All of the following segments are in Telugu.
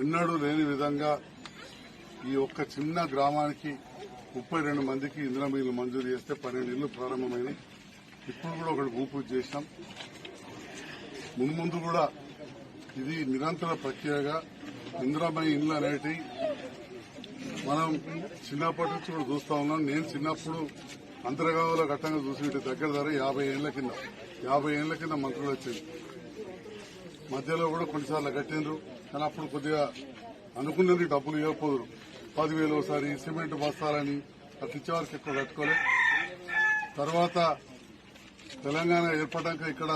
ఎన్నడూ లేని విధంగా ఈ ఒక్క చిన్న గ్రామానికి ముప్పై రెండు మందికి ఇందిరా మిల్లు మంజూరు చేస్తే పన్నెండు ఇళ్ళు ప్రారంభమైనవి ఇప్పుడు కూడా ఒకటి భూపూజ చేశాం మున్ముందు కూడా ఇది నిరంతర ప్రక్రియగా ఇందిరామయ ఇండ్లు అనేటివి మనం చిన్నప్పటి నుంచి కూడా చూస్తా ఉన్నాం. నేను చిన్నప్పుడు అంతర్గావుల ఘట్టంగా చూసి దగ్గర ధర యాభై ఏళ్ళ కింద యాభై ఏళ్ళ కింద మంత్రులు వచ్చింది. మధ్యలో కూడా కొన్నిసార్లు కట్టిండ్రు కానీ అప్పుడు కొద్దిగా అనుకున్నది డబ్బులు ఇవ్వకపోదురు. పదివేలు ఒకసారి సిమెంట్ బస్తాలని అట్లా ఇచ్చేవారికి ఎక్కువ కట్టుకోలే. తర్వాత తెలంగాణ ఏర్పడ్డాక ఇక్కడ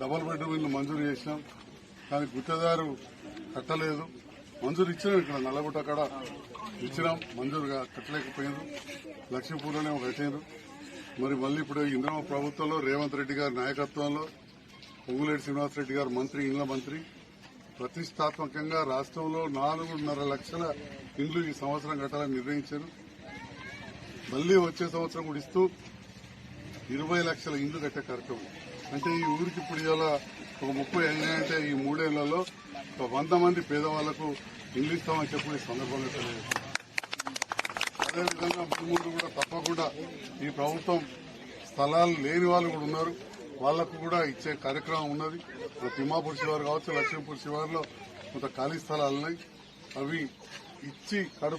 డబల్ బెడ్రూమ్ ఇల్లు మంజూరు చేసినాం. కానీ గుత్తదారు కట్టలేదు. మంజూరు ఇచ్చినాం ఇక్కడ నల్లగుట్ట కాడ. ఇచ్చినాం మంజూరుగా కట్టలేకపోయింది లక్ష్మీపూర్లోనే కట్టినారు మరి మళ్ళీ ఇప్పుడు ఇంద్రమ ప్రభుత్వంలో రేవంత్ రెడ్డి గారి నాయకత్వంలో పొంగులేటి శ్రీనివాసరెడ్డి గారు మంత్రి ఇండ్ల మంత్రి. ప్రతిష్టాత్మకంగా రాష్ట్రంలో నాలుగున్నర లక్షల ఇండ్లు ఈ సంవత్సరం కట్టాలని నిర్ణయించారు. మళ్ళీ వచ్చే సంవత్సరం కూడా ఇస్తూ ఇరవై లక్షల ఇండ్లు కట్టే కార్యక్రమం. అంటే ఈ ఊరికి ఇప్పుడు ఇవాళ ఒక ముప్పై అంటే ఈ మూడేళ్ళలో ఒక వంద మంది పేదవాళ్ళకు ఇండ్లు ఇస్తామని చెప్పి సందర్భంగా తెలియజేస్తాం అదేవిధంగా ముందు కూడా తప్పకుండా ఈ ప్రభుత్వం స్థలాలు లేని వాళ్ళు కూడా ఉన్నారు. వాళ్ళకు కూడా ఇచ్చే కార్యక్రమం ఉన్నది. తిమ్మాపూర్ శివారు కావచ్చు లక్ష్మీపూర్ శివారులో కొంత ఖాళీ స్థలాలు ఉన్నాయి. అవి ఇచ్చి కడుపు